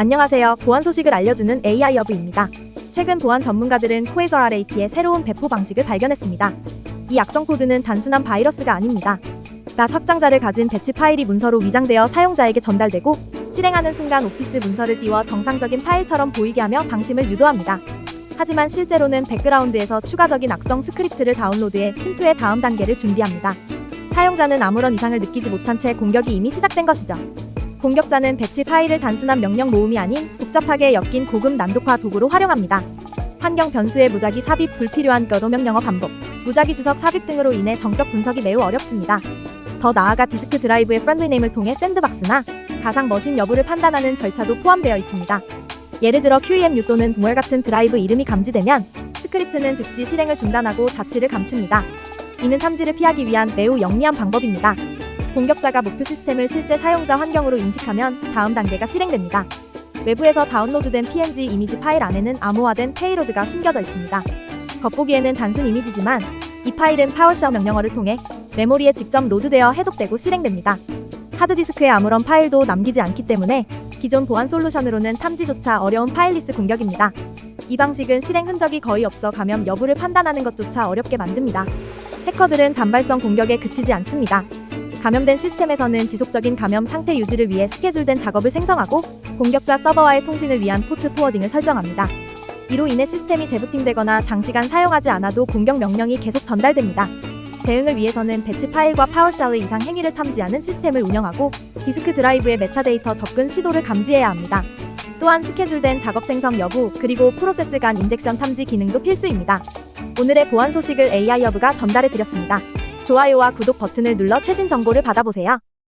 안녕하세요. 보안 소식을 알려주는 AI 여부입니다. 최근 보안 전문가들은 코에서 RAT의 새로운 배포 방식을 발견했습니다. 이 악성 코드는 단순한 바이러스가 아닙니다. 낫 확장자를 가진 배치 파일이 문서로 위장되어 사용자에게 전달되고 실행하는 순간 오피스 문서를 띄워 정상적인 파일처럼 보이게 하며 방심을 유도합니다. 하지만 실제로는 백그라운드에서 추가적인 악성 스크립트를 다운로드해 침투의 다음 단계를 준비합니다. 사용자는 아무런 이상을 느끼지 못한 채 공격이 이미 시작된 것이죠. 공격자는 배치 파일을 단순한 명령 모음이 아닌 복잡하게 엮인 고급 난독화 도구로 활용합니다. 환경 변수의 무작위 삽입, 불필요한 껴도 명령어 반복, 무작위 주석 삽입 등으로 인해 정적 분석이 매우 어렵습니다. 더 나아가 디스크 드라이브의 프렌드 네임을 통해 샌드박스나 가상 머신 여부를 판단하는 절차도 포함되어 있습니다. 예를 들어 QEMU 또는 월 같은 드라이브 이름이 감지되면 스크립트는 즉시 실행을 중단하고 자취를 감춥니다. 이는 탐지를 피하기 위한 매우 영리한 방법입니다. 공격자가 목표 시스템을 실제 사용자 환경으로 인식하면 다음 단계가 실행됩니다. 외부에서 다운로드된 PNG 이미지 파일 안에는 암호화된 페이로드가 숨겨져 있습니다. 겉보기에는 단순 이미지지만 이 파일은 파워쉘 명령어를 통해 메모리에 직접 로드되어 해독되고 실행됩니다. 하드디스크에 아무런 파일도 남기지 않기 때문에 기존 보안 솔루션으로는 탐지조차 어려운 파일리스 공격입니다. 이 방식은 실행 흔적이 거의 없어 감염 여부를 판단하는 것조차 어렵게 만듭니다. 해커들은 단발성 공격에 그치지 않습니다. 감염된 시스템에서는 지속적인 감염 상태 유지를 위해 스케줄된 작업을 생성하고 공격자 서버와의 통신을 위한 포트 포워딩을 설정합니다. 이로 인해 시스템이 재부팅되거나 장시간 사용하지 않아도 공격 명령이 계속 전달됩니다. 대응을 위해서는 배치 파일과 파워쉘의 이상 행위를 탐지하는 시스템을 운영하고 디스크 드라이브의 메타데이터 접근 시도를 감지해야 합니다. 또한 스케줄된 작업 생성 여부 그리고 프로세스 간 인젝션 탐지 기능도 필수입니다. 오늘의 보안 소식을 AI 여부가 전달해 드렸습니다. 좋아요와 구독 버튼을 눌러 최신 정보를 받아보세요.